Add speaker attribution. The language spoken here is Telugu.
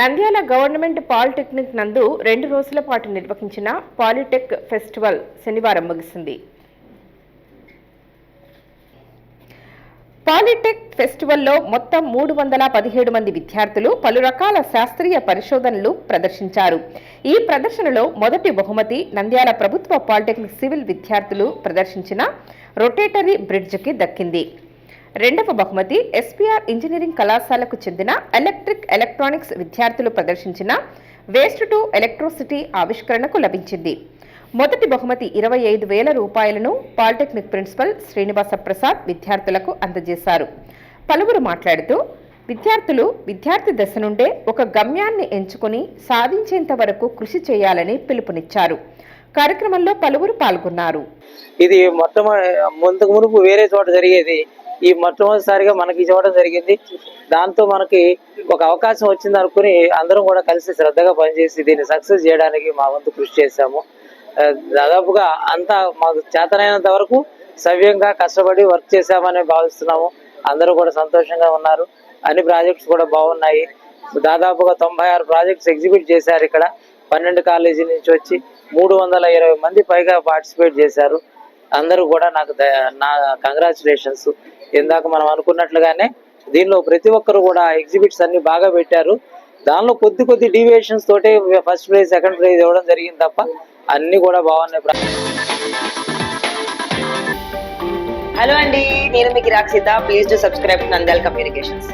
Speaker 1: నంద్యాల గవర్నమెంట్ పాలిటెక్నిక్ నందు రెండు రోజుల పాటు నిర్వహించిన పాలిటెక్ ఫెస్టివల్ శనివారం ముగిసింది. పాలిటెక్ ఫెస్టివల్లో మొత్తం మూడు వందల పదిహేడు మంది విద్యార్థులు పలు రకాల శాస్త్రీయ పరిశోధనలు ప్రదర్శించారు. ఈ ప్రదర్శనలో మొదటి బహుమతి నంద్యాల ప్రభుత్వ పాలిటెక్నిక్ సివిల్ విద్యార్థులు ప్రదర్శించిన రొటేటరీ బ్రిడ్జ్కి దక్కింది. రెండవ బహుమతి ఎస్పీఆర్ ఇంజనీరింగ్ కళాశాలకు చెందిన ఎలక్ట్రిక్ ఎలక్ట్రానిక్స్ విద్యార్థులు ప్రదర్శించిన వేస్ట్ టు ఎలక్ట్రిసిటీ ఆవిష్కరణకు లభించింది. మొదటి బహుమతి ఇరవై ఐదు వేల రూపాయలను పాలిటెక్నిక్ ప్రిన్సిపల్ శ్రీనివాస ప్రసాద్ విద్యార్థులకు అందజేశారు. పలువురు మాట్లాడుతూ విద్యార్థులు విద్యార్థి దశ నుండే ఒక గమ్యాన్ని ఎంచుకొని సాధించేంత వరకు కృషి చేయాలని పిలుపునిచ్చారు. కార్యక్రమంలో పలువురు పాల్గొన్నారు.
Speaker 2: ఇది మొత్తం ముందుకు మునుపు వేరే చోట జరిగేది. ఈ మొట్టమొదటిసారిగా మనకి ఇవ్వడం జరిగింది. దాంతో మనకి ఒక అవకాశం వచ్చింది అనుకుని అందరం కూడా కలిసి శ్రద్ధగా పనిచేసి దీన్ని సక్సెస్ చేయడానికి మా వంతు కృషి చేశాము. దాదాపుగా అంతా మాకు చేతనైనంత వరకు సవ్యంగా కష్టపడి వర్క్ చేశామని భావిస్తున్నాము. అందరూ కూడా సంతోషంగా ఉన్నారు. అన్ని ప్రాజెక్ట్స్ కూడా బాగున్నాయి. దాదాపుగా తొంభై ఆరు ప్రాజెక్ట్స్ ఎగ్జిబిట్ చేశారు ఇక్కడ. పన్నెండు కాలేజీ నుంచి వచ్చి మూడు వందల ఇరవై మంది పైగా పార్టిసిపేట్ చేశారు. అందరూ కూడా నాకు నా కంగ్రాచులేషన్స్. ఇందాక మనం అనుకున్నట్లుగానే దీనిలో ప్రతి ఒక్కరు కూడా ఎగ్జిబిట్స్ అన్ని బాగా పెట్టారు. దానిలో కొద్ది కొద్ది డీవియేషన్స్ తోటే ఫస్ట్ ప్రైజ్ సెకండ్ ప్రైజ్ ఇవ్వడం జరిగింది తప్ప అన్ని కూడా బాగున్నాయి.
Speaker 3: హలో అండి నేను మీకు Rakshita please to subscribe Nandyala Communications.